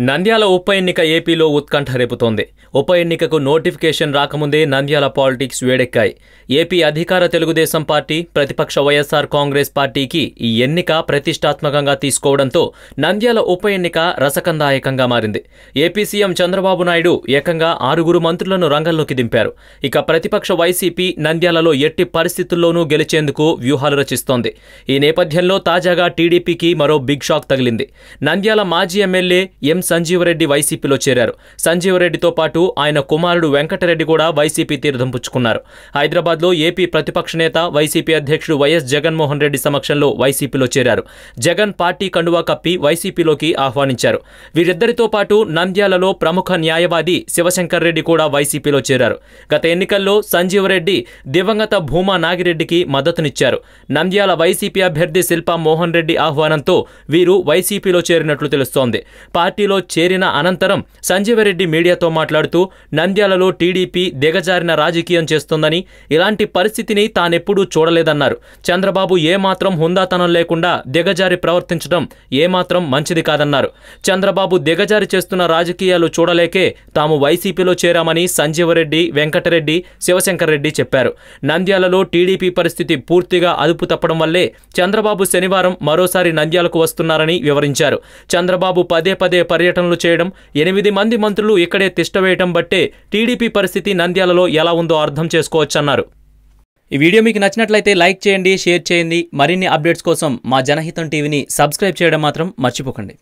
నంద్యాల ఉప ఎన్నిక ఏపీలో ఉత్కంఠ రేపుతోంది. ఉప ఎన్నికకు నోటిఫికేషన్ రాకముందే నంద్యాల పాలిటిక్స్ వేడెక్కాయి. ఏపీ అధికార తెలుగుదేశం పార్టీ ప్రతిపక్ష వైఎస్ఆర్ కాంగ్రెస్ పార్టీకి ఈ ఎన్నిక ప్రతిష్టాత్మకంగా తీసుకోవడంతో నంద్యాల ఉప ఎన్నిక రసకందాయకంగా మారింది. ఏపీ సీఎం చంద్రబాబు నాయుడు ఏకంగా ఆరుగురు మంత్రులను రంగంలోకి దింపారు. ఇక ప్రతిపక్ష వైసీపీ నంద్యాలలో ఎట్టి పరిస్థితుల్లోనూ గెలిచేందుకు వ్యూహాలు రచిస్తోంది. ఈ నేపథ్యంలో తాజాగా టీడీపీకి మరో బిగ్ షాక్ తగిలింది. నంద్యాల మాజీ ఎమ్మెల్యే ఎం సంజీవరెడ్డి వైసీపీలో చేరారు. సంజీవరెడ్డితో పాటు ఆయన కుమారుడు వెంకటరెడ్డి కూడా వైసీపీ తీర్థం పుచ్చుకున్నారు. హైదరాబాద్లో ఏపీ ప్రతిపక్ష నేత వైసీపీ అధ్యక్షుడు వైఎస్ జగన్మోహన్ రెడ్డి సమక్షంలో వైసీపీలో చేరారు. జగన్ పార్టీ కండువా కప్పి వైసీపీలోకి ఆహ్వానించారు. వీరిద్దరితో పాటు నంద్యాలలో ప్రముఖ న్యాయవాది శివశంకర్ రెడ్డి కూడా వైసీపీలో చేరారు. గత ఎన్నికల్లో సంజీవరెడ్డి దివంగత భూమా నాగిరెడ్డికి మద్దతునిచ్చారు. నంద్యాల వైసీపీ అభ్యర్థి శిల్పా మోహన్ రెడ్డి ఆహ్వానంతో వీరు వైసీపీలో చేరినట్లు తెలుస్తోంది. పార్టీలో చేరిన అనంతరం సంజీవరెడ్డి మీడియాతో మాట్లాడుతూ నంద్యాలలో టీడీపీ దిగజారిన రాజకీయం చేస్తోందని ఇలాంటి పరిస్థితిని తానెప్పుడూ చూడలేదన్నారు. చంద్రబాబు ఏమాత్రం హుందాతనం లేకుండా దిగజారి ప్రవర్తించడం ఏమాత్రం మంచిది కాదన్నారు. చంద్రబాబు దిగజారి చేస్తున్న రాజకీయాలు చూడలేకే తాము వైసీపీలో చేరామని సంజీవరెడ్డి వెంకటరెడ్డి శివశంకర్రెడ్డి చెప్పారు. నంద్యాలలో టీడీపీ పరిస్థితి పూర్తిగా అదుపు తప్పడం వల్లే చంద్రబాబు శనివారం మరోసారి నంద్యాలకు వస్తున్నారని వివరించారు. చంద్రబాబు పదే పదే పర్యటనలు చేయడం ఎనిమిది మంది మంత్రులు ఇక్కడే తిష్టవేయటం బట్టే టీడీపీ పరిస్థితి నంద్యాలలో ఎలా ఉందో అర్థం చేసుకోవచ్చన్నారు. ఈ వీడియో మీకు నచ్చినట్లయితే లైక్ చేయండి షేర్ చేయండి. మరిన్ని అప్డేట్స్ కోసం మా జనహితం టీవీని సబ్స్క్రైబ్ చేయడం మాత్రం మర్చిపోకండి.